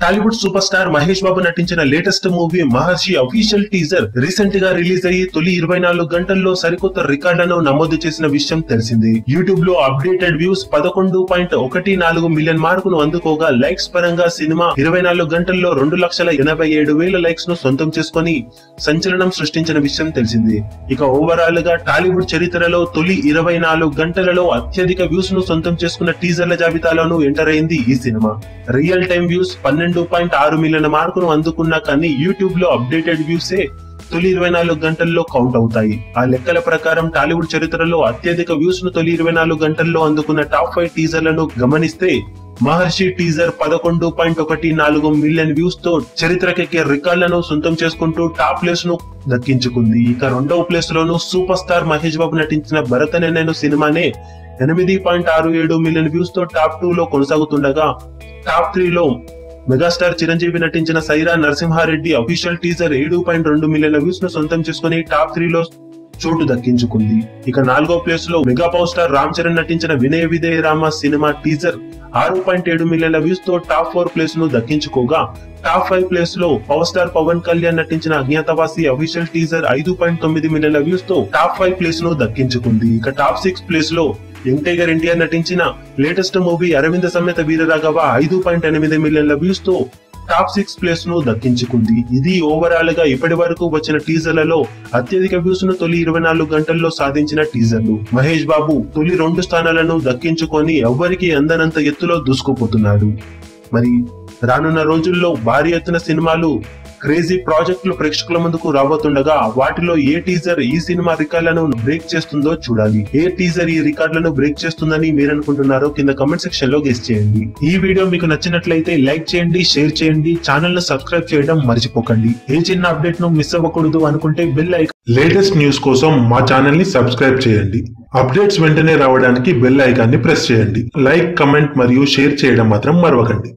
Tollywood super star Mahesh Babu నటించిన latest movie Maharshi official teaser రీసెంట్గా release అయ్యి తొలి ఇరవై నాలుగు గంటల్లో సరికొత్త రికార్డులను నమోదు చేసిన విషయం తెలిసింది. యూట్యూబ్లో అప్డేటెడ్ వ్యూస్ పదకొండు పాయింట్ ఒకటి నాలుగు మిలియన్ మార్కును అందుకోగా లైక్స్ పరంగా సినిమా ఇరవై నాలుగు గంటల్లో రెండు లక్షల ఎనభై ఏడు వేల లైక్స్ను సొంతం చేసుకుని సంచలనం సృష్టించిన విషయం తెలిసింది. ఇక ఓవరాల్గా టాలీవుడ్ చరిత్రలో తొలి ఇరవై నాలుగు గంటలలో అత్యధిక వ్యూస్ను సొంతం చేసుకున్న టీజర్ల జాబితాలోనూ ఎంటర్ అయింది ఈ సినిమా. రియల్ టైం వ్యూస్ పన్నెండు పాయింట్ ఆరు మిలియన్ మార్కును అందుకున్నా కానీ యూట్యూబ్లో అప్డేటెడ్ వ్యూసే తొలి ఇరవై నాలుగు గంటల్లో కౌంట్ అవుతాయి. ఆ లెక్కల ప్రకారం టాలీవుడ్ చరిత్రలో అత్యధిక వ్యూస్ను తొలి ఇరవై నాలుగు గంటల్లో అందుకున్న టాప్ ఫైవ్ టీజర్లను గమనిస్తే మహర్షి టీజర్ పదకొండు పాయింట్ ఒకటి నాలుగు మిలియన్ వ్యూస్తో చరిత్రకెక్కే రికార్డులను సొంతం చేసుకుంటూ టాప్ ప్లేస్ను దక్కించుకుంది. ఇక రెండవ ప్లేస్ లోను సూపర్ స్టార్ మహేష్ బాబు నటించిన భరతనే నేను సినిమానే ఎనిమిది పాయింట్ ఆరు ఏడు మిలియన్ వ్యూస్తో టాప్ టూ లో కొనసాగుతుండగా టాప్ త్రీ లో మెగాస్టార్ చిరంజీవి నటించిన సైరా నరసింహారెడ్డి అఫీషియల్ టీజర్ ఏడు పాయింట్ రెండు మిలియన్ల వ్యూస్ను సొంతం చేసుకుని టాప్ త్రీ లో చోటు దక్కించుకుంది. ఇక నాలుగో ప్లేస్లో mega power star Ram Charan నటించిన వినయ విజయ రామ సినిమా టీజర్ ఆరు పాయింట్ ఏడు మిలియన్ల వ్యూస్తో టాప్ ఫోర్ ప్లేస్ను దక్కించుకోగా టాప్ ఫైవ్ ప్లేస్లో పవర్ స్టార్ పవన్ కళ్యాణ్ నటించిన అజ్ఞాతవాసి అఫీషియల్ టీజర్ ఐదు పాయింట్ తొమ్మిది మిలియన్ల వ్యూస్తో టాప్ ఫైవ్ ప్లేస్ను దక్కించుకుంది. ఇక టాప్ సిక్స్ ప్లేస్లో యంగ్ టైగర్ ఎన్టీఆర్ నటించిన లేటెస్ట్ మూవీ అరవింద సమేత వీరరాఘవ ఐదు పాయింట్ ఎనిమిది మిలియన్ల వ్యూస్తో టాప్ సిక్స్ ప్లేస్ను దక్కించుకుంది. ఇది ఓవరాల్గా ఇప్పటి వరకు వచ్చిన టీజర్లలో అత్యధిక వ్యూస్ను తొలి ఇరవై నాలుగు గంటల్లో సాధించిన టీజర్లు. మహేష్ బాబు తొలి రెండు స్థానాలను దక్కించుకొని ఎవ్వరికి అందనంత ఎత్తులో దూసుకుపోతున్నాడు. మరి రానున్న రోజుల్లో భారీ ఎత్తున సినిమాలు క్రేజీ ప్రాజెక్టులు ప్రేక్షకుల ముందుకు రాబోతుండగా వాటిలో ఏ టీజర్ ఈ సినిమా రికార్డులను బ్రేక్ చేస్తుందో చూడాలి. ఏ టీజర్ ఈ రికార్డులను బ్రేక్ చేస్తుందని మీరు అనుకుంటున్నారో కింద కమెంట్ సెక్షన్లో గెస్ట్ చేయండి. ఈ వీడియో మీకు నచ్చినట్లయితే లైక్ చేయండి షేర్ చేయండి ఛానల్ను సబ్స్క్రైబ్ చేయడం మర్చిపోకండి. ఏ చిన్న అప్డేట్ను మిస్ అవ్వకూడదు అనుకుంటే బెల్ ఐకాన్ లేటెస్ట్ న్యూస్ కోసం మా ఛానల్ని సబ్స్క్రైబ్ చేయండి. అప్డేట్స్ వెంటనే రావడానికి బెల్ ఐకాన్ని ప్రెస్ చేయండి. లైక్ కమెంట్ మరియు షేర్ చేయడం మాత్రం మరవకండి.